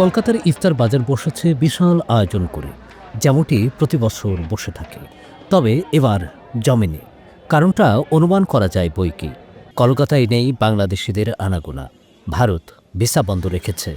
কলকাতার ইফতার বাজার বসেছে বিশাল আয়োজন করে, যেমনটি প্রতি বছর বসে থাকে। তবে এবার জমেনি। কারণটা অনুমান করা যায় বইকি কলকাতায় নেই বাংলাদেশিদের আনাগোনা। ভারত ভিসা বন্ধ রেখেছে।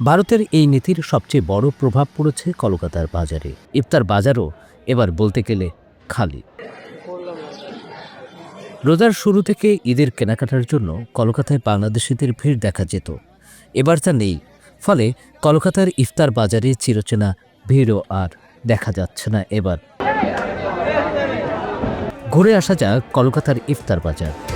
ভারতের এই নীতির সবচেয়ে বড় প্রভাব পড়েছে কলকাতার বাজারে। ইফতার বাজারও এবার বলতে গেলে খালি। রোজার শুরু থেকে ঈদের কেনাকাটার জন্য কলকাতায় বাংলাদেশিদের ভিড় দেখা যেত। এবার তা নেই। ফলে কলকাতার ইফতার বাজারে চিরচেনা ভিড়ও আর দেখা যাচ্ছে না এবার। ঘুরে আসা যাক কলকাতার ইফতার বাজার।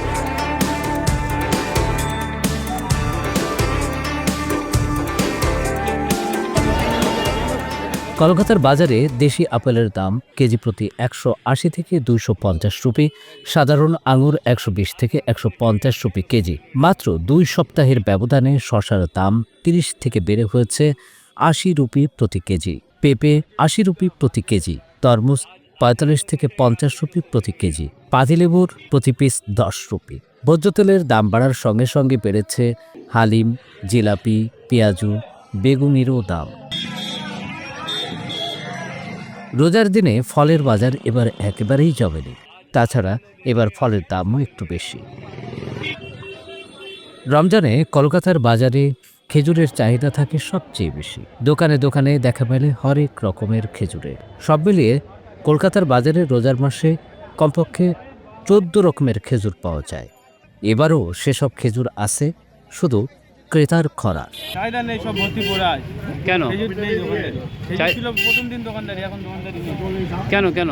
কলকাতার বাজারে দেশি আপেলের দাম কেজি প্রতি একশো আশি থেকে দুইশো পঞ্চাশ রুপি, সাধারণ আঙুর একশো বিশ থেকে একশো পঞ্চাশ রুপি কেজি। মাত্র দুই সপ্তাহের ব্যবধানে শশার দাম তিরিশ থেকে বেড়ে হয়েছে আশি রুপি প্রতি কেজি। পেঁপে আশি রুপি প্রতি কেজি, তরমুজ পঁয়তাল্লিশ থেকে পঞ্চাশ রুপি প্রতি কেজি, পাতিলেবুর প্রতি পিস দশ রুপি। ভোজ্য তেলের দাম বাড়ার সঙ্গে সঙ্গে বেড়েছে হালিম, জিলাপি, পেঁয়াজু, বেগুনিরও দাম। রোজার দিনে ফলের বাজার এবার একেবারেই জমেনি। তাছাড়া এবার ফলের দামও একটু বেশি। রমজানে কলকাতার বাজারে খেজুরের চাহিদা থাকে সবচেয়ে বেশি। দোকানে দোকানে দেখা মেলে হরেক রকমের খেজুরের সব মিলিয়ে কলকাতার বাজারে রোজার মাসে কমপক্ষে চোদ্দ রকমের খেজুর পাওয়া যায়। এবারও সেসব খেজুর আছে, শুধু ক্রেতার খরা চাহিদা নেই সব ভর্তি পড়ে কেন? ছিল প্রথম দিন দোকানদারি এখন দোকানদারি কেন কেন?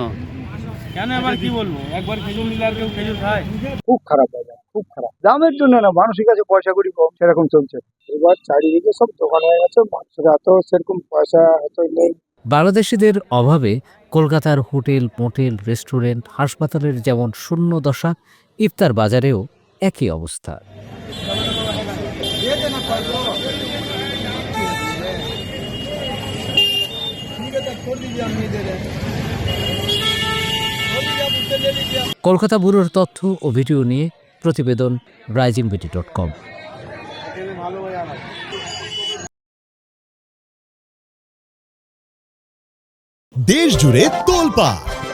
কেন এবার কি বলব? একবার খেজুর নিলে আর কেউ খেজুর খায়। খুব খারাপ বাজার খুব খারাপ। দামের জন্য না মানুষের কাছে পয়সা করি কম সেরকম চলছে। এবার চারিদিকে সব দোকান হয়ে গেছে মানুষের এত সেরকম পয়সা এত নেই। বাংলাদেশিদের অভাবে কলকাতার হোটেল মোটেল রেস্টুরেন্ট হাসপাতালের যেমন শূন্য দশা ইফতার বাজারেও একই অবস্থা। কলকাতা ব্যুরোর তথ্য ও ভিডিও নিয়ে প্রতিবেদন রাইজিং বিটি ডট কম। দেশ জুড়ে তোলপা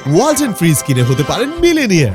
ওয়ালটন ফ্রিজ কিনে হতে পারেন মিলেনিয়ার